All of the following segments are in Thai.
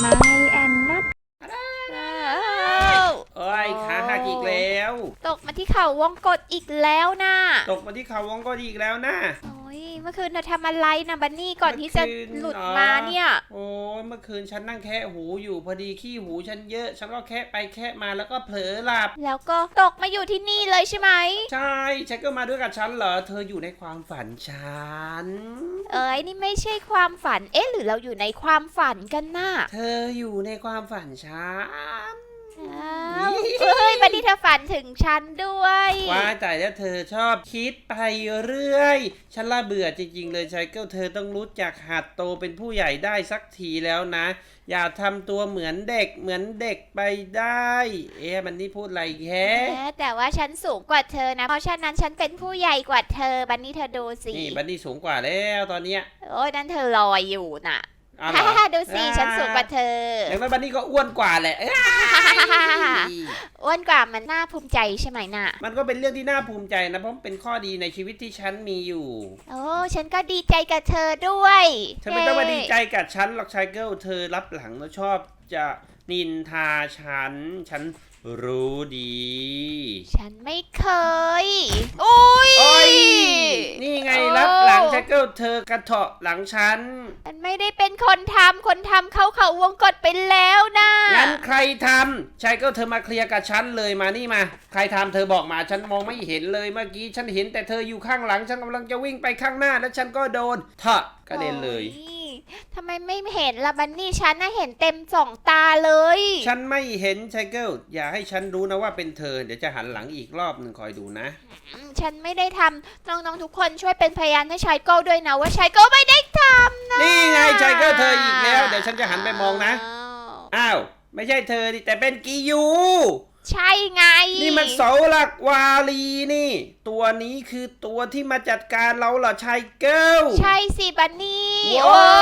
My and not มาที่เขาวงกดอีกแล้วนะตกมาที่เขาวงก็อีกแล้วนะโอ้ยเมื่อคืนเธอทำอะไรนะบันนี่ก่อนที่จะเมื่อคืนหลุดเหรอมาเนี่ย โอ้ยเมื่อคืนฉันนั่งแคะหูอยู่พอดีขี้หูฉันเยอะ ฉันก็แคะไปแคะมาแล้วก็เผลอหลับ แล้วก็ตกมาอยู่ที่นี่เลยใช่ไหม ใช่ ฉันก็มาด้วยกับฉันเหรอ เธออยู่ในความฝันฉัน เอ้ยนี่ไม่ใช่ความฝัน เอ๊ะหรือเราอยู่ในความฝันกันน่ะ เธออยู่ในความฝันฉัน อ้าวเอ้ยบันนี่เธอฝันถึงฉันด้วย ว่าแต่แล้วเธอชอบคิดไปเรื่อย ฉันละเบื่อจริงๆเลยชายเกิลเธอต้องรู้จักหัดโตเป็นผู้ใหญ่ได้สักทีแล้วนะ อย่าทำตัวเหมือนเด็กเหมือนเด็กไปได้ เอ๊ะมันนี่พูดอะไรแค่แหมแต่ว่าฉันสูงกว่าเธอนะ เพราะฉะนั้นฉันเป็นผู้ใหญ่กว่าเธอ บันนี่เธอดูสิ นี่บันนี่สูงกว่าแล้วตอนเนี้ย โอ้ยนั่นเธอลอยอยู่น่ะ อ้าวเหรอ ฮ่าๆดูสิฉันสูงกว่าเธออย่างนั้นบันนี่ก็อ้วนกว่าแหละเอ้ยอ้วนกว่ามันน่าภูมิใจใช่ไหมน่ะ มันก็เป็นเรื่องที่น่าภูมิใจนะ เพราะเป็นข้อดีในชีวิตที่ฉันมีอยู่ โอ้ฉันก็ดีใจกับเธอด้วยเธอไม่ต้องมาดีใจเย้กับฉันหรอกชายเกิลเธอรับหลังแล้วชอบจะนินทาฉัน ฉัน รู้ดี ฉันไม่เคย อุ้ย โอ้ย นี่ไงโอ้ รับหลังชายเกิลเธอกระเถาะหลังฉัน ฉันไม่ได้เป็นคนทำคนทำเขาเขาวงกดไปแล้วนะงั้นใครทำชายเกิลเธอมาเคลียร์กับฉันเลยมานี่มา ใครทำเธอบอกมาฉันมองไม่เห็นเลยเมื่อกี้ฉันเห็นแต่เธออยู่ข้างหลัง ฉันกำลังจะวิ่งไปข้างหน้าแล้วฉันก็โดนเถอะกระเด็นเลย โอ้ ทำไมไม่เห็นล่ะบันนี่ฉันน่ะเห็นเต็มสองตาเลย ฉันไม่เห็นชายเกิลอย่าให้ฉันรู้นะว่าเป็นเธอ เดี๋ยวจะหันหลังอีกรอบหนึ่งคอยดูนะอืมฉันไม่ได้ทำน้องๆทุกคนช่วยเป็นพยานให้ชายโก้ด้วยนะว่าชายโก้ไม่ได้ทำนะนี่ไงชายเกิลเธออีกแล้วเดี๋ยวฉันจะหันไปมองนะ อ้าวอ้าวไม่ใช่เธอดิแต่เป็นกียู ใช่ไง นี่มันเสาหลักวาลีนี่ ตัวนี้คือตัวที่มาจัดการเราเหรอชายเกิลใช่สิบันนี่ว้า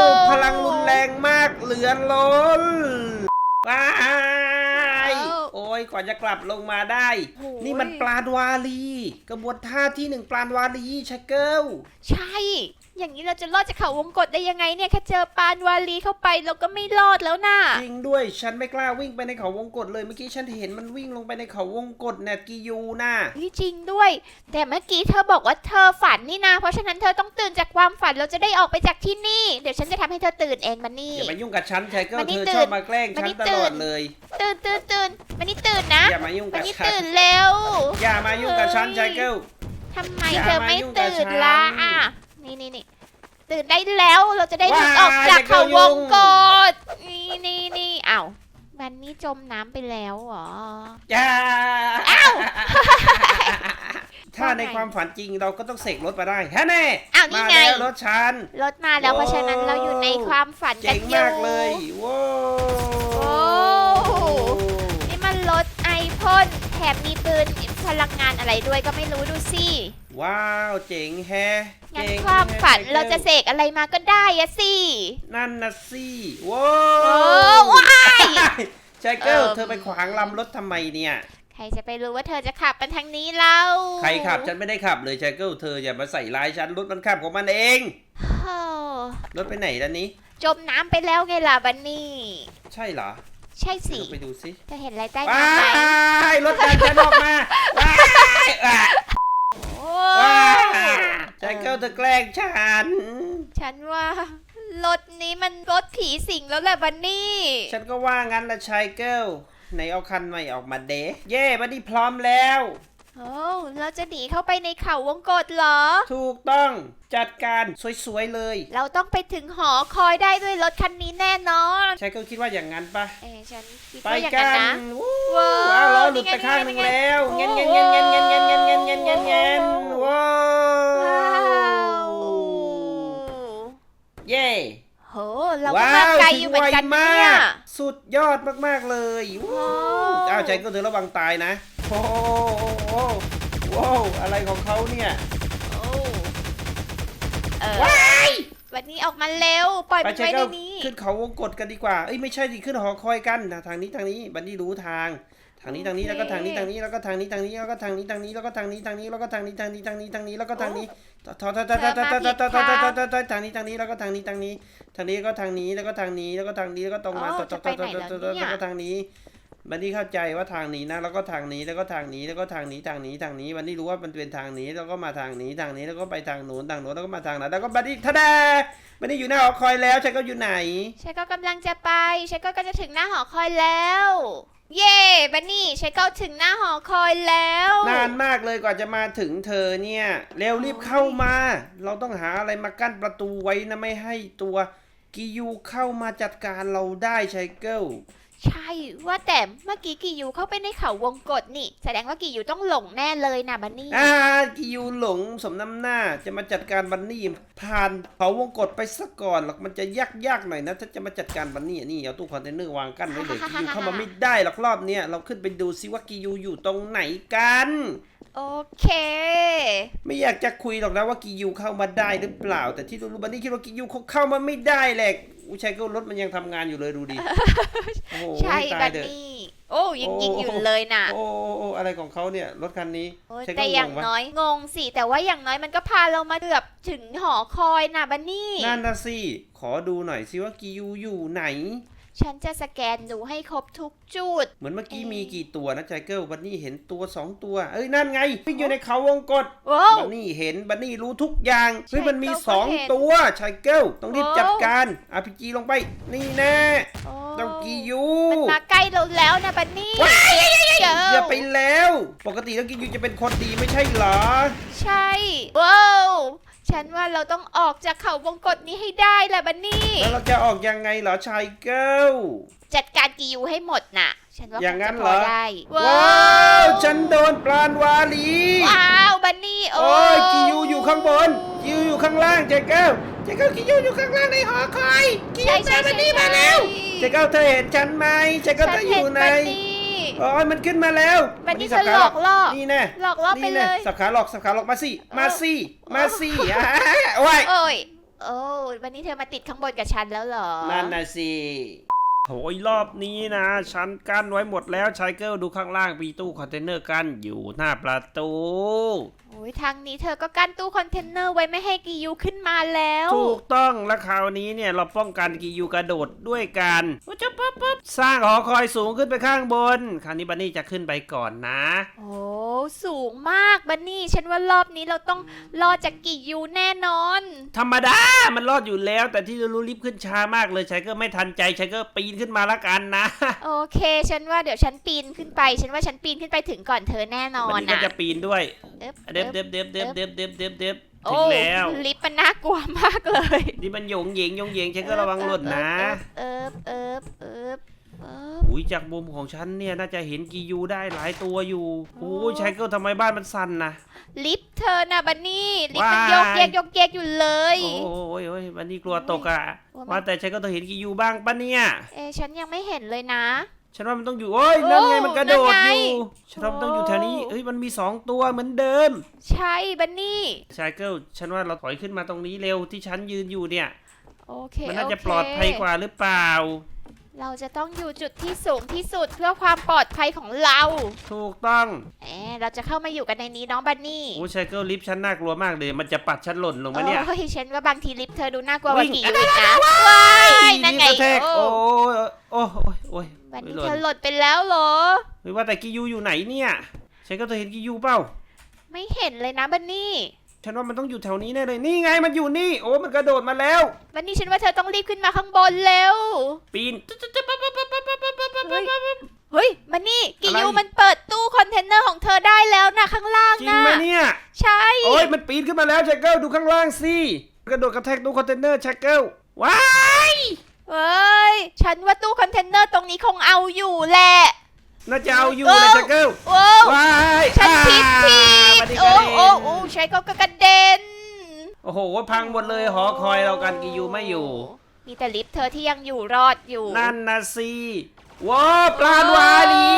วโอ้พลังรุนแรงมากเหลือล้นว้ายโอ้ยกว่าจะกลับลงมาได้ โอ้ย นี่มันปลาดวาลี กระบวนท่าที่หนึ่งปลาดวาลีชายเกิลใช่ อย่างนี้เราจะรอดจากเขาวงกฏได้ยังไงเนี่ยแค่เจอปานวาลีเข้าไปเราก็ไม่รอดแล้วนะจริงด้วยฉันไม่กล้าวิ่งไปในเขาวงกฏเลยเมื่อกี้ฉันเห็นมันวิ่งลงไปในเขาวงกฏเนี่ยกียูน่ะนี่จริงด้วย แต่เมื่อกี้เธอบอกว่าเธอฝันนี่นะ เพราะฉะนั้นเธอต้องตื่นจากความฝันเราจะได้ออกไปจากที่นี่ เดี๋ยวฉันจะทำให้เธอตื่นเองบันนี่ อย่ามายุ่งกับฉันชายเกิลวันนี้เธอตื่ชนอบมาแกล้งวันฉันนี้ตตื่ลนอดเลย ตื่นตื่นตื่นบันนี่ตื่นนะอย่ามายุ่งบักับนนี่ฉันตื่นเร็ว อย่ามายุ่งกับฉันชายเกิลทำไมอย่าเธอไม่มายุ่งกับตื่นฉัน ล่ะอะ นี่นี่นี่ตื่นได้แล้วเราจะได้หลุดว้ายออกจากเขาอย่าเกี่ยววยุ่งงกฏนี่นี่นี่อ้าวบันนี่จมน้ำไปแล้วเหรออย่าอ้าวถ้าในความฝันจริงเราก็ต้องเสกรถมาได้ฮะแน่อ้าวนี่มาไงแล้วรถฉันรถมาแล้วเพราะฉะนั้นเราอยู่ในความฝันกัเจ๋นงอยู่มากเลยว้าโอ้วนี่มันรถไอพ่นแถมมีปืนพลังงานอะไรด้วยก็ไม่รู้ดูสิ ว้าวเจ๋งแฮะงั้นเจ๋งความฝันแฮเราจะเสกอะไรมาก็ได้อะสิ นั่นนะสิว้าโอ้วว้ายชายเกิลเอิ่ม เธอไปขวางลำรถทำไมเนี่ย ใครจะไปรู้ว่าเธอจะขับมันทางนี้เราใครขับฉันไม่ได้ขับเลยชายเกิลเธออย่ามาใส่ร้ายฉันรถมันขับของมันเอง โอ้รถไปไหนแล้วนี้ จมน้ำไปแล้วไงล่ะบันนี่ ใช่เหรอใช่สิ เดี๋ยวไปดูสิเธอเห็นอะไรใต้ว้าน้ำไหมยรถดันฉันออกมาว้ายอะโอ้ ว้ายชายเกิลเธอแกล้งฉัน ฉันว่ารถนี้มันรถผีสิงแล้วแหละบันนี่ ฉันก็ว่างั้นละชายเกิลไหนเอาคันใหม่ออกมาเดะเย่บัดดี้พร้อมแล้ว โอ้เราจะหนีเข้าไปในเขาวงกฏเหรอ ถูกต้องจัดการสวยๆเลย เราต้องไปถึงหอคอยได้ด้วยรถคันนี้แน่นอนชายเกิลคิดว่าอย่างนั้นปะเอ้ฉันคิดไปว่าอย่างกันั้นนนะวู้ว้าวว้าวล้อหลุดไปนี่ไงข้างหนึงนี่ไงแล้วโอ้เงี้ยโหเงี้ยเงี้ยเงี้ยเงี้ยเงี้ยเงี้ยเงี้ยเงี้ยเงี้ยเงี้ยว้าว้าววเย่โหเราก็มาไกลอยู่เหมือนกันนะเนี่ย สุดยอดมากๆเลยว้าวว้าวอ้าวชายเกิลเธอระวังตายนะ โอ้โหว้าวอะไรของเขาเนี่ยโอ้เออว้ายวันนี้ออกมาเร็ว ปล่อยไปใช้ไว้ในก็นี้ ขึ้นเขาวงกดกันดีกว่าเอ้ยไม่ใช่ดิขึ้นหอคอยกันทางนี้ทางนี้บันนี่รู้ทาง ทางนี้ทางนี้แล้วก็ทางนี้ทางนี้แล้วก็ทางนี้ทางนี้แล้วก็ทางนี้ทางนี้แล้วก็ทางนี้ทางนี้แล้วก็ทางนี้ทางนี้ทางนี้ทางนี้แล้วก็ทางนี้ทอทอทอทอทอทอทอทอทอทอทอทางนี้ทางนี้แล้วก็ทางนี้ทางนี้ทางนี้ก็ทางนี้แล้วก็ทางนี้แล้วก็ทางนี้แล้วก็ตรงมาต่อต่อต่อต่อต่อต่อต่อทางนี้ บันนี่เข้าใจว่าทางนี้นะ แล้วก็ทางนี้แล้วก็ทางนี้แล้วก็ทางนี้ทางนี้ทางนี้วันนี้รู้ว่ามันเป็นทางนี้ แล้วก็มาทางนี้ทางนี้แล้วก็ไปทางโน้นทางโน้นแล้วก็มาทางนั้นแล้วก็บันนี่ทะดาบันนี่อยู่หน้าหอคอยแล้วฉันก็อยู่ไหนฉันก็กำลังจะไปฉันก็กำลังจะถึงหน้าหอคอยแล้ว เย่บันนี่ฉันก็ถึงหน้าหอคอยแล้วนานมากเลยกว่าจะมาถึงเธอเนี่ยเร็วรีบเข้ามา เราต้องหาอะไรมากั้นประตูไว้นะไม่ให้ตัวกิยูเข้ามาจัดการเราได้ไชเกิล ใช่ ว่าแต่เมื่อกี้กิยูเข้าไปในเขาวงกฏนี่ แสดงว่ากิยูต้องหลงแน่เลยนะบันนี่อ่ากิยูหลงสมน้ำหน้าจะมาจัดการบันนี่ผ่านเขาวงกฏไปซะก่อนหรอกมันจะยากยากๆหน่อยนะถ้าจะมาจัดการบันนี่นี่เอาตู้คอนเทนเนอร์วางกั้นไว้เลยกิยูเข้ามาไม่ได้หรอกรอบเนี้ยเราขึ้นไปดูซิว่ากิยูอยู่ตรงไหนกัน โอเค ไม่อยากจะคุยหรอกนะว่ากิยูเข้ามาได้หรือเปล่า แต่ที่รู้ๆบันนี่คิดว่ากิยูเขาเข้ามาไม่ได้แหละอุยชัยก็รถมันยังทำงานอยู่เลยดูดิโอ้โหใช่ตาบัยนเถอะ นี่โอ้ยังยิงอยู่เลยน่ะ โอ้โอ้โอ้อะไรของเขาเนี่ย รถคันนี้โอ้ยชัยก็แต่อย่างงวะน้อยงงสิ แต่ว่าอย่างน้อยมันก็พาเรามาเกือบถึงหอคอยน่ะบันนี่ นั่นนะสิ ขอดูหน่อยสิว่ากิยูอยู่ไหน ฉันจะสแกนดูให้ครบทุกจุด เหมือนเมื่อกี้เอ๊ะมีกี่ตัวนะใจเกิลบันนี่เห็นตัวสองตัว เอ้ยนั่นไงวิ่งอยู่ในเขาวงกฏโอ้ บันนี่เห็นบันนี่รู้ทุกอย่างเฮ้ยชัยมันมีเกิลก็สองเห็นตัวชายเกิลต้องรีบโอ้ จัดการอาพีจีลงไป นี่แน่โอ้เจ้ากิยู มันมาใกล้เราแล้วนะบันนี่ว้ายเจออย่าไปแล้ว ปกติแล้วกิยูจะเป็นคนดีไม่ใช่เหรอ ใช่ว้าว ฉันว่าเราต้องออกจากเขาวงกฏนี้ให้ได้แหละบันนี่ แล้วเราจะออกยังไงเหรอชายเกิลจัดการกิยูให้หมดน่ะ ฉันว่าอย่างนั้นคเหรอจะพได้ว้าวฉันโดนปลานวาลีว้าวบันนี่โอ้โอ้ยกิยูอยู่ข้างบนกิยูอยู่ข้างล่างเจเกิลเจเกิลกิยูอยู่ข้างล่างในหอคอยกิยูใช่ตาใช่มมาใช่นี่มาแล้วเจเกิลเธอเห็นฉันไหมเจเกิลฉัเธนออเห็นยู่ในบันนี่ โอ้ยมันขึ้นมาแล้วบันนี่สัเธอหลอกล่อนี่แน่หลอกล่อไปนี่เลแน่ยสับขาหลอกสับขาหลอกมาสิมาสิมาสิอ่าโอ้ยโอ้ยโอ้ยวันนี้เธอมาติดข้างบนกับฉันแล้วเหรอนั่นน่ะสิโอ้ยรอบนี้นะ ฉันกั้นไว้หมดแล้วชายเกิลดูข้างล่างมีตู้คอนเทนเนอร์กั้นอยู่หน้าประตูโอ้ยทางนี้เธอก็กั้นตู้คอนเทนเนอร์ไว้ไม่ให้กิยูขึ้นมาแล้ว ถูกต้องและคราวนี้เนี่ยเราป้องกันกิยูกระโดดด้วยกันจะปั๊บปั๊บสร้างหอคอยสูงขึ้นไปข้างบน คราวนี้บันนี่จะขึ้นไปก่อนนะ โอ้สูงมากบันนี่ฉันว่ารอบนี้เราต้องรอดจากกิยูแน่นอน ธรรมดามันรอดอยู่แล้ว แต่ที่รู้รีบขึ้นช้ามากเลยชายก็ไม่ทันใจชายก็ปีนขึ้นมาละกันนะ โอเค ฉันว่าเดี๋ยวฉันปีนขึ้นไป ฉันว่าฉันปีนขึ้นไปถึงก่อนเธอแน่นอบันนนี่ก็นะจะปีนด้วยเอ๊บเด็บเอ๊เด็บบเด็บเด็บเด็บเด็บเด็บเด็บโอ้ถึงแล้วลิฟต์มันน่ากลัวมากเลย นี่มันหยงเหยงหยงเหยงชายก็ระวังหล่นนะเอิบเอิบเอิบเอิบอุ้ยจากมุมของฉันเนี่ยน่าจะเห็นกิยูได้หลายตัวอยู่โอ้ยชายก็ทำไมบ้านมันสั่นนะลิฟต์เธอน่ะบันนี่ลิฟต์มันว้ายโยกเยกโยกเยกอยู่เลย โอ้ยโอ้ยบันนี่กลัวตกอะโอ้ยมันว่าแต่ชายก็ต้องเห็นกิยูบ้างปะเนี่ย เอะฉันยังไม่เห็นเลยนะ ฉันว่ามันต้องอยู่โอ้ยนั่นไงโอ้มันกระโดดนั่นอไงยู่ฉันว่ามันต้องอยู่แถวนี้โอ้เอ้ยมันมีสองตัวเหมือนเดิมใช่บันนี่ชายเกิลฉันว่าเราถอยขึ้นมาตรงนี้เร็วที่ฉันยืนอยู่เนี่ย โอเคมันน่าจะโเคปลอดภัยกว่าหรือเปล่า เราจะต้องอยู่จุดที่สูงที่สุดเพื่อความปลอดภัยของเราถูกต้องเอ๊ะเราจะเข้ามาอยู่กันในนี้น้องบันนี่โอ้ชายเกิลลิฟต์ฉันน่ากลัวมากเลย มันจะปัดฉันหล่นลงมาเนี่ย โอ้ยฉันว่าบางทีลิฟต์เธอดูน่ากลัวกว่าวิ่งกี่อยู่อีกนะว้ายนั่นไงกระแทกโอ้โอ้ยโอ้ยโอ้ยโอ้ยบันนี่หล่เธอหล่นไปแล้วเหรอเฮ้ยว่าแต่กิยูอยู่ไหนเนี่ยชายเกิลเธอเห็นกิยูเปล่า ไม่เห็นเลยนะบันนี่ ฉันว่ามันต้องอยู่แถวนี้แน่เลยนี่ไงมันอยู่นี่ โอ้มันกระโดดมาแล้วบันนี่ฉันว่าเธอต้องรีบขึ้นมาข้างบนเร็ว ปีน เฮ้ยบันนี่กิอะไรยูมันเปิดตู้คอนเทนเนอร์ของเธอได้แล้วนะข้างล่างจริงนะไหมเนี่ย ใช่โอ้ยมันปีนขึ้นมาแล้วชายเกิลดูข้างล่างสิกระโดดกระแทกตู้คอนเทนเนอร์ชายเกิลว้ายเฮ้ยฉันว่าตู้คอนเทนเนอร์ตรงนี้คงเอาอยู่แหละ น่าจะเอาอยู่นะชักเกิลโว้ายฉันผิดผิโอ้โอ้โอ้ใช้เขาก็กระเด็น โอ้โหพังหมดเลยหอคอยเรากันกิยูไม่อยู่ มีแต่ลิฟเธอที่ยังอยู่รอดอยู่ นั่นนะซีว้าปลาดวานี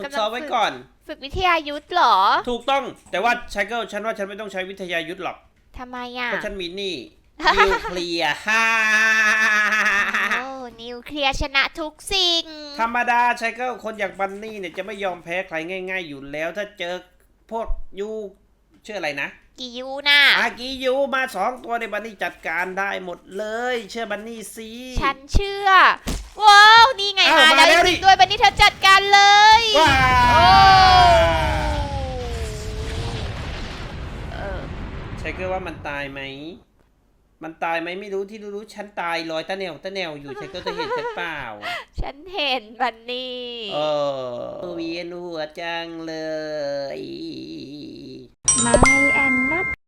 ฝึกซ้อมไว้ก่อน ฝึกวิทยายุทธ์เหรอ ถูกต้อง แต่ว่าชายเกิลฉันว่าฉันไม่ต้องใช้วิทยายุทธ์หรอก ทำไมอะเพราะฉันมีหนี่ นิวเคลียร์ฮ่าโอ้นิวเคลียร์ชนะทุกสิ่ง ธรรมดาชายเกิลคนอย่างบันนี่เนี่ยจะไม่ยอมแพ้ใครง่าย ๆ อยู่แล้ว ถ้าเจอพวกยูชื่ออะไรนะกี่ยูน่ะอากิยูมาสองตัวในบันนี่จัดการได้หมดเลย เชื่อบันนี่สิฉันเชื่อ ว้าว นี่ไงอ้าวมามาแล้วแล้วจดิริงๆด้วยบันนี้เธอจัดการเลย ว้าโว่ามันตายไหม มันตายไหมไม่รู้ที่รู้ๆฉันตายลอยตะแนวตะแนวอยู่ชายเกิลจะเห็นฉันเปล่า ฉันเห็นบันนี่เออเวียนหัวจังเลย My and not